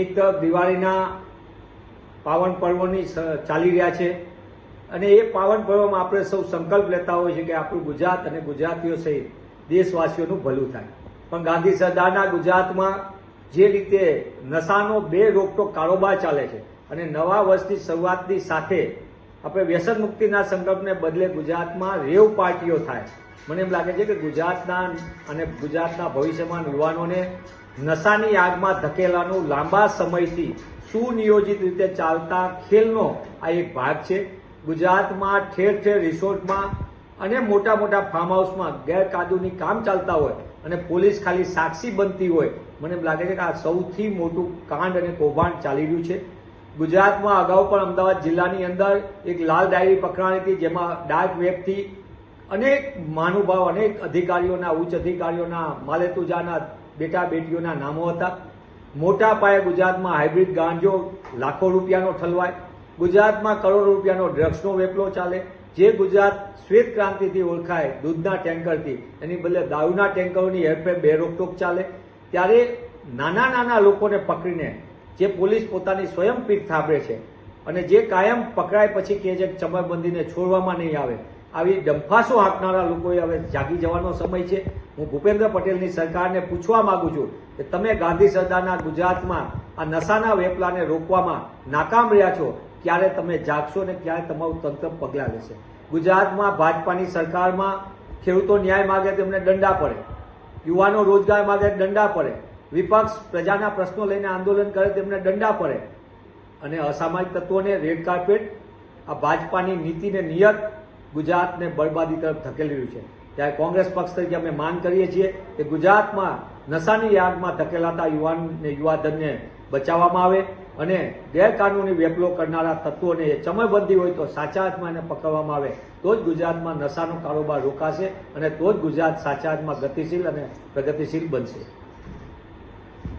એક તો દિવાળીના પાવન પર્વની ચાલી રહ્યા છે. અને એ પાવન પર્વમાં આપણે સૌ સંકલ્પ લેતા હોઈએ છીએ કે આપણું ગુજરાત અને ગુજરાતીઓ સહિત દેશવાસીઓનું ભલું થાય. પણ ગાંધી સરદારના ગુજરાતમાં જે રીતે નશાનો, બે રોકટોક કારોબાર ચાલે છે અને નવા વર્ષની શરૂઆતની સાથે આપણે વ્યસન મુક્તિના સંકલ્પને બદલે ગુજરાતમાં રેવ પાર્ટીઓ થાય મને એમ લાગે છે કે ગુજરાતના અને ગુજરાતના ભવિષ્યમાં યુવાનોને નશાની આગમાં ધકેલાનું લાંબા સમયથી સુનિયોજિત રીતે ચાલતા ખેલનો આ એક ભાગ છે. ગુજરાતમાં ઠેર ઠેર રિસોર્ટમાં અને મોટા મોટા ફાર્મ હાઉસમાં ગેરકાયદોની કામ ચાલતા હોય અને પોલીસ ખાલી સાક્ષી બનતી હોય, મને એમ લાગે છે કે આ સૌથી મોટું કાંડ અને કૌભાંડ ચાલી રહ્યું છે. ગુજરાતમાં અગાઉ પણ અમદાવાદ જિલ્લાની અંદર એક લાલ ડાયરી પકડાણી હતી, જેમાં ડાર્ક વેબથી અનેક મહાનુભાવ, અનેક અધિકારીઓના, ઉચ્ચ અધિકારીઓના, માલેતુજાના બેટા બેટીઓના નામો હતા. મોટા પાયે ગુજરાતમાં હાઇબ્રિડ ગાંજો લાખો રૂપિયાનો ઠલવાય. ગુજરાતમાં કરોડો રૂપિયાનો ડ્રગ્સનો વેપલો ચાલે. જે ગુજરાત શ્વેત ક્રાંતિથી ઓળખાય, દૂધના ટેન્કરથી. એની બદલે દારૂના ટેન્કરોની હેરફેર બે રોકટોક ચાલે. ત્યારે નાના નાના લોકોને પકડીને જે પોલીસ પોતાની સ્વયં પીઠ થાબડે છે અને જે કાયમ પકડાય પછી કહે છે ચમરબંધીને છોડવામાં નહીં આવે, આવી ડંફાસો હાંકનારા લોકોએ હવે જાગી જવાનો સમય છે. હું ભૂપેન્દ્ર પટેલની સરકારને પૂછવા માંગુ છું કે તમે ગાંધી સરદારના ગુજરાતમાં આ નશાના વેપલાને રોકવામાં નાકામ રહ્યા છો, ક્યારે તમે જાગશો ને ક્યારે તમારું તંત્ર પગલાં લેશે? ગુજરાતમાં ભાજપાની સરકારમાં ખેડૂતો ન્યાય માગે તેમને દંડા પડે. યુવાનો રોજગાર માગે દંડા પડે. વિપક્ષ પ્રજાના પ્રશ્નો લઈને આંદોલન કરે, તેમને દંડા પડે. અને અસામાજિક તત્વોને રેડ કાર્પેટ આ ભાજપાની નીતિને નિયત ગુજરાતને બરબાદી તરફ ધકેલી રહ્યું છે. ત્યારે કોંગ્રેસ પક્ષ તરીકે અમે માંગ કરીએ છીએ કે ગુજરાતમાં નશાની યાદમાં ધકેલાતા યુવાનને યુવાધનને બચાવવામાં આવે અને ગેરકાનૂની વેપલો કરનારા તત્વોને ચમયબંધી હોય તો સાચા હાથમાં એને પકડવામાં આવે. તો જ ગુજરાતમાં નશાનો કારોબાર રોકાશે અને તો જ ગુજરાત સાચા હાથમાં ગતિશીલ અને પ્રગતિશીલ બનશે.